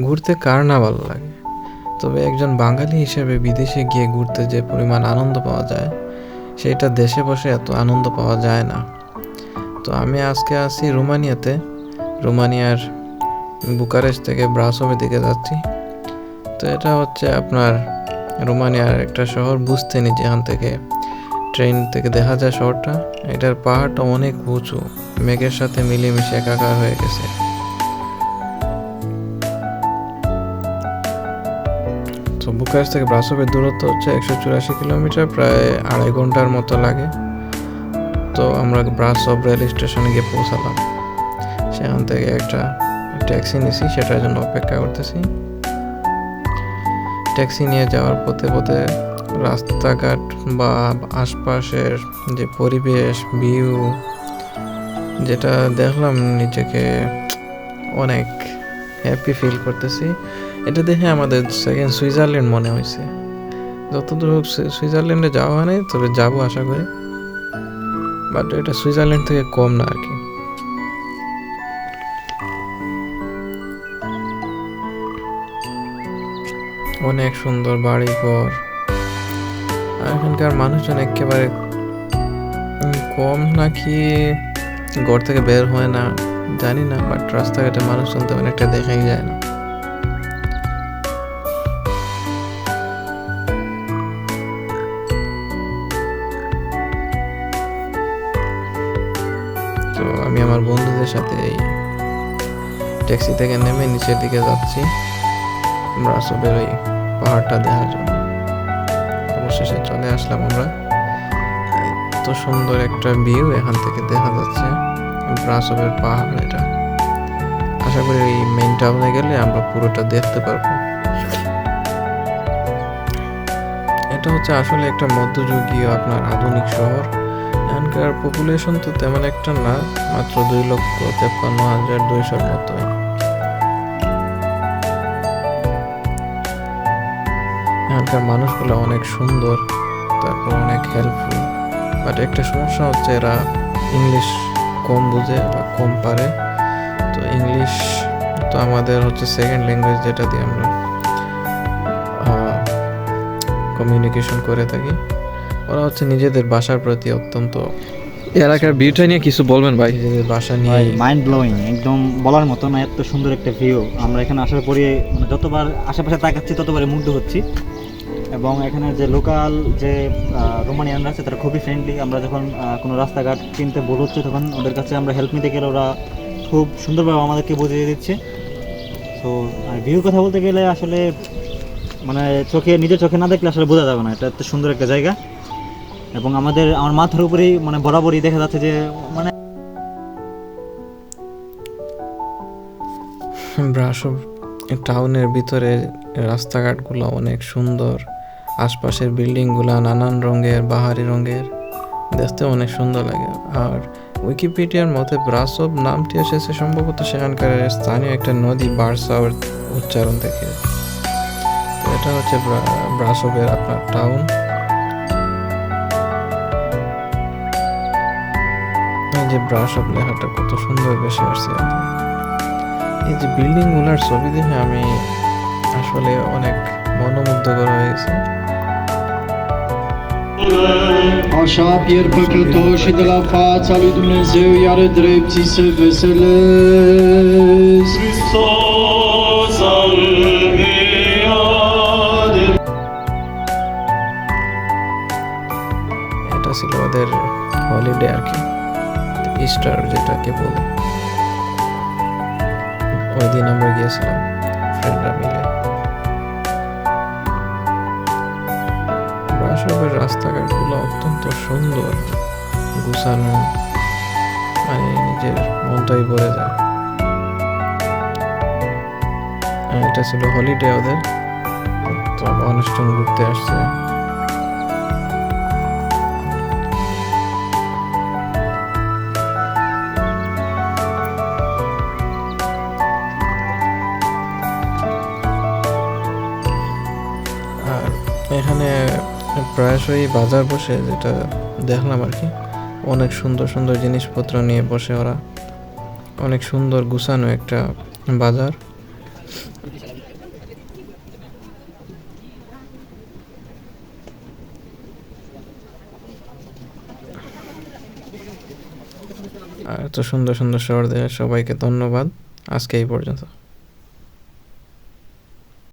ঘুরতে কার না ভালো লাগে? তবে একজন বাঙালি হিসেবে বিদেশে গিয়ে ঘুরতে যে পরিমাণ আনন্দ পাওয়া যায় সেটা দেশে বসে এত আনন্দ পাওয়া যায় না। তো আমি আজকে আছি রোমানিয়াতে। রোমানিয়ার বুকারেস্ট থেকে ব্রাসোভের দিকে যাচ্ছি। তো এটা হচ্ছে আপনার রোমানিয়ার একটা শহর বুঝতেনি যেখান থেকে ট্রেন থেকে দেখা যায় শহরটা। এটার পাহাড়টা অনেক উঁচু, মেঘের সাথে মিলেমিশে একাকার হয়ে গেছে। তো বুকারেস্ট থেকে ব্রাসোভের দূরত্ব হচ্ছে একশো চুরাশি কিলোমিটার, প্রায় আড়াই ঘণ্টার মতো লাগে। তো আমরা ব্রাসোভ রেল স্টেশনে গিয়ে পৌঁছালাম। সেখান থেকে একটা ট্যাক্সি নিছি, সেটার জন্য অপেক্ষা করতেছি। ট্যাক্সি নিয়ে যাওয়ার পথে পথে রাস্তাঘাট বা আশপাশের যে পরিবেশ, ভিউ, যেটা দেখলাম, নিজেকে অনেক হ্যাপি ফিল করতেছি। এটা দেখে আমাদের সেকেন্ড সুইজারল্যান্ড মনে হয়েছে। যতদূর হোক সুইজারল্যান্ডে যাওয়া হয় নাই তবে যাব আশা করি। বাট এটা সুইজারল্যান্ড থেকে কম না আর কি। অনেক সুন্দর বাড়ি ঘর আর এখানকার মানুষজন একেবারে কম নাকি ঘর থেকে বের হয় না, জানি না বাট রাস্তাঘাটে মানুষজন তেমন একটা দেখাই যায় না। তো আমি আমার বন্ধুদের সাথে এই ট্যাক্সি থেকে নেমে নিচের দিকে যাচ্ছি। আমরা ব্রাসবের ওই পাহাড়টা দেখার জন্য। অবশেষে চলে আসলাম আমরা। এত সুন্দর একটা ভিউ এখান থেকে দেখা যাচ্ছে। ব্রাসবের পাহাড় এটা। আশা করি এই মেন টাউনে গেলে আমরা পুরোটা দেখতে পারব। এটা হচ্ছে আসলে একটা মধ্যযুগীয় আপনার আধুনিক শহর। এখানকার পপুলেশন তো তেমন একটা না, মাত্র দুই লক্ষ তেপ্পান্ন হাজার দুইশোর মতোই। এখানকার মানুষগুলো অনেক সুন্দর, তারপর অনেক হেল্পফুল বাট একটা সমস্যা হচ্ছে এরা ইংলিশ কম বুঝে বা কম পারে। তো ইংলিশ তো আমাদের হচ্ছে সেকেন্ড ল্যাঙ্গুয়েজ যেটা দিয়ে আমরা কমিউনিকেশন করে থাকি। ওরা হচ্ছে নিজেদের বাসার প্রতি অত্যন্ত এলাকার ভিউটা নিয়ে কিছু বলবেন ভাই? নিজেদের বাসা নিয়ে মাইন্ড ব্লোয়িং একদম বলার মতো না এত সুন্দর একটা ভিউ আমরা এখানে আসার পরে মানে যতবার আশেপাশে তাকাচ্ছি ততবারই মুগ্ধ হচ্ছি। এবং এখানে যে লোকাল যে রোমানিয়ানরা আছে তারা খুবই ফ্রেন্ডলি আমরা যখন কোনো রাস্তাঘাট চিনতে ভুল হচ্ছে তখন ওদের কাছে আমরা হেল্প নিতে গেলে ওরা খুব সুন্দরভাবে আমাদেরকে বুঝিয়ে দিচ্ছে। তো আর ভিউর কথা বলতে গেলে আসলে মানে চোখে নিজের চোখে না দেখলে আসলে বোঝা যাবে না। এটা এত সুন্দর একটা জায়গা। এবং আমাদের, আমার মাথার উপরেই মানে বরাবরই দেখা যাচ্ছে যে মানে ব্রাসব টাউনের ভিতরে রাস্তাঘাটগুলো অনেক সুন্দর। আশপাশের বিল্ডিংগুলো নানান রঙের, বাহারি রঙের। দেখতে অনেক সুন্দর লাগে। আর উইকিপিডিয়ার মতে ব্রাসব নামটি এসেছে সম্ভবত সেখানকার স্থানীয় একটা নদী বার্সাওর উচ্চারণ থেকে। এটা হচ্ছে ব্রা- ব্রাসবের আপনার টাউন যে ব্রাসব লেখাটা কত সুন্দর বেশি আসছে এই যে বিল্ডিংগুলার ছবি দেখে আমি আসলে অনেক মনোমুগ্ধকর হয়ে গেছি Așa pierd păcătoșii de la fața lui Dumnezeu, iar drepții se veselesc. Hristos înviat. এটা ছিল ওদের হলিডে আর কি ইস্টার যেটাকে বলে। ওই দিন আমরা গিয়েছিলাম ফ্রেন্ডরা মিলে। ব্রাসবের রাস্তাঘাটগুলো অত্যন্ত সুন্দর। গুছানো মানে নিজের মনটাই ভরে যায়। এটা ছিল হলিডে ওদের। তো অনুষ্ঠান ঘুরতে আসছে এখানে প্রায়শই বাজার বসে যেটা দেখলাম আর কি। অনেক সুন্দর সুন্দর জিনিসপত্র নিয়ে বসে ওরা। অনেক সুন্দর গুছানো একটা বাজার। এত সুন্দর সুন্দর শহর দেওয়া সবাইকে ধন্যবাদ। আজকে এই পর্যন্ত।